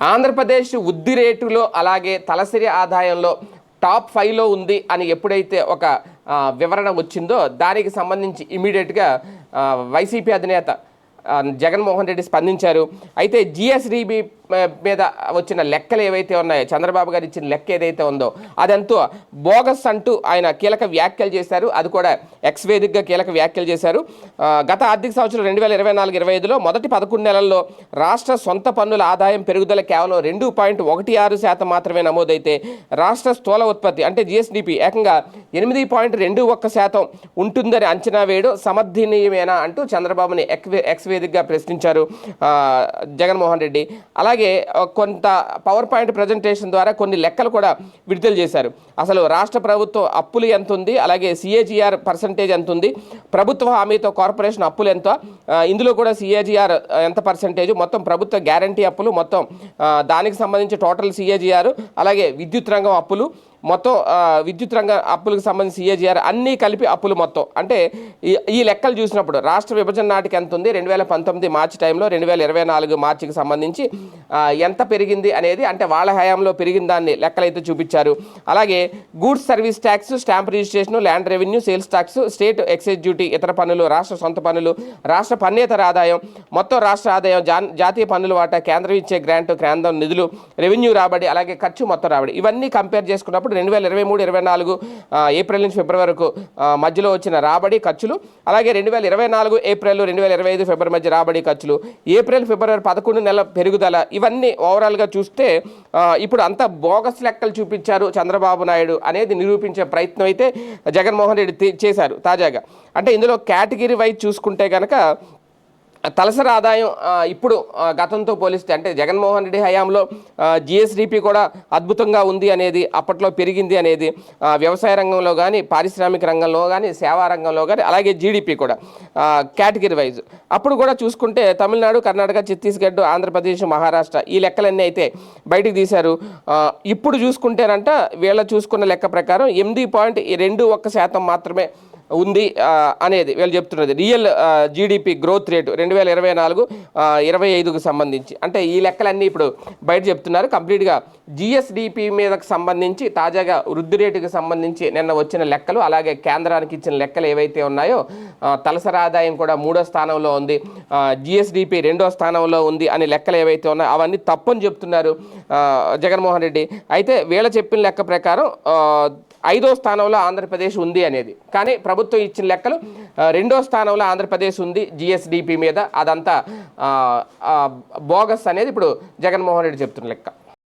ఆంధ్రప్రదేశ్ వృద్ధి రేటులో అలాగే తలసరి ఆదాయంలో టాప్ ఫైవ్లో ఉంది అని ఎప్పుడైతే ఒక వివరణ వచ్చిందో దానికి సంబంధించి ఇమీడియట్గా వైసీపీ అధినేత జగన్మోహన్ రెడ్డి స్పందించారు. అయితే జిఎస్డిబి మీద వచ్చిన లెక్కలు ఏవైతే ఉన్నాయో చంద్రబాబు గారు ఇచ్చిన లెక్క ఏదైతే ఉందో అదంతా బోగస్ అంటూ ఆయన కీలక వ్యాఖ్యలు చేశారు. అది కూడా ఎక్స్ వేదికగా కీలక వ్యాఖ్యలు చేశారు. గత ఆర్థిక సంవత్సరం రెండు వేల ఇరవై నాలుగు ఇరవై ఐదులో మొదటి పదకొండు నెలల్లో రాష్ట్ర సొంత పన్నుల ఆదాయం పెరుగుదల కేవలం రెండు పాయింట్ ఒకటి ఆరు శాతం మాత్రమే నమోదైతే రాష్ట్ర స్థూల ఉత్పత్తి అంటే జిఎస్డిపి ఏకంగా ఎనిమిది పాయింట్ రెండు ఒక్క శాతం ఉంటుందని అంచనా వేయడం సమర్థనీయమేనా అంటూ చంద్రబాబుని ఎక్ ఎక్స్ వేదికగా ప్రశ్నించారు జగన్మోహన్ రెడ్డి. అలా అలాగే కొంత పవర్ పాయింట్ ప్రజెంటేషన్ ద్వారా కొన్ని లెక్కలు కూడా విడుదల చేశారు. అసలు రాష్ట్ర ప్రభుత్వం అప్పులు ఎంత ఉంది అలాగే సిఏజీఆర్ పర్సంటేజ్ ఎంత ఉంది ప్రభుత్వ హామీతో కార్పొరేషన్ అప్పులు ఎంత ఇందులో కూడా సిఏజీఆర్ ఎంత పర్సంటేజ్ మొత్తం ప్రభుత్వ గ్యారంటీ అప్పులు మొత్తం దానికి సంబంధించి టోటల్ సిఏజీఆర్ అలాగే విద్యుత్ రంగం అప్పులు మొత్తం విద్యుత్ రంగ అప్పులకు సంబంధించి సిఏజిఆర్ అన్నీ కలిపి అప్పులు మొత్తం. అంటే ఈ ఈ లెక్కలు చూసినప్పుడు రాష్ట్ర విభజన నాటికి ఎంత ఉంది? రెండు వేల పంతొమ్మిది మార్చి టైంలో రెండు వేల ఇరవై నాలుగు మార్చికి సంబంధించి ఎంత పెరిగింది అనేది అంటే వాళ్ళ హయాంలో పెరిగిన దాన్ని లెక్కలైతే చూపించారు. అలాగే goods service tax stamp registration land revenue sales tax state excise duty ఇతర పన్నులు రాష్ట్ర సొంత పన్నులు రాష్ట్ర పన్నేతర ఆదాయం మొత్తం రాష్ట్ర ఆదాయం జా- జాతీయ పన్నుల వాటా కేంద్రం ఇచ్చే గ్రాంట్ కేంద్రం నిధులు రెవెన్యూ రాబడి అలాగే ఖర్చు మొత్తం రాబడి ఇవన్నీ కంపేర్ చేసుకున్నప్పుడు రెండు వేల ఇరవై మూడు ఇరవై నాలుగు ఏప్రిల్ నుంచి ఫిబ్రవరి వరకు మధ్యలో వచ్చిన రాబడి ఖర్చులు అలాగే రెండు వేల ఇరవై నాలుగు ఏప్రిల్ రెండు వేల ఇరవై ఐదు ఫిబ్రవరి మధ్య రాబడి ఖర్చులు ఏప్రిల్ ఫిబ్రవరి పదకొండు నెలల పెరుగుదల ఇవన్నీ ఓవరాల్గా చూస్తే ఇప్పుడు అంత బోగస్ లెక్కలు చూపించారు చంద్రబాబు నాయుడు అనేది నిరూపించే ప్రయత్నం అయితే జగన్మోహన్ రెడ్డి చేశారు తాజాగా. అంటే ఇందులో కేటగిరీ వైజ్ చూసుకుంటే కనుక తలసరి ఆదాయం ఇప్పుడు గతంతో పోలిస్తే అంటే జగన్మోహన్ రెడ్డి హయాంలో జిఎస్డిపి కూడా అద్భుతంగా ఉంది అనేది అప్పట్లో పెరిగింది అనేది వ్యవసాయ రంగంలో కానీ పారిశ్రామిక రంగంలో కానీ సేవా రంగంలో కానీ అలాగే జీడిపి కూడా కేటగిరీ వైజ్. అప్పుడు కూడా చూసుకుంటే తమిళనాడు కర్ణాటక ఛత్తీస్గఢ్ ఆంధ్రప్రదేశ్ మహారాష్ట్ర ఈ లెక్కలన్నీ అయితే బయటికి తీశారు. ఇప్పుడు చూసుకుంటేనంట వీళ్ళ చూసుకున్న లెక్క ప్రకారం ఎనిమిది పాయింట్ రెండు ఒక్క శాతం మాత్రమే ఉంది అనేది వీళ్ళు చెప్తున్నది. రియల్ జీడిపి గ్రోత్ రేటు రెండు వేల ఇరవై నాలుగు ఇరవై ఐదుకు సంబంధించి. అంటే ఈ లెక్కలన్నీ ఇప్పుడు బయట చెప్తున్నారు. కంప్లీట్గా జిఎస్డిపి మీదకు సంబంధించి తాజాగా వృద్ధి రేటుకి సంబంధించి నిన్న వచ్చిన లెక్కలు అలాగే కేంద్రానికి ఇచ్చిన లెక్కలు ఏవైతే ఉన్నాయో తలసరి ఆదాయం కూడా మూడో స్థానంలో ఉంది జిఎస్డిపి రెండో స్థానంలో ఉంది అనే లెక్కలు ఏవైతే ఉన్నాయో అవన్నీ తప్పని చెప్తున్నారు జగన్మోహన్ రెడ్డి. అయితే వీళ్ళ చెప్పిన లెక్క ప్రకారం ఐదో స్థానంలో ఆంధ్రప్రదేశ్ ఉంది అనేది. కానీ ప్రభుత్వం ప్రభుత్వం ఇచ్చిన లెక్కలు రెండో స్థానంలో ఆంధ్రప్రదేశ్ ఉంది జిఎస్డిపి మీద అదంతా బోగస్ అనేది ఇప్పుడు జగన్మోహన్ రెడ్డి చెప్తున్న లెక్క.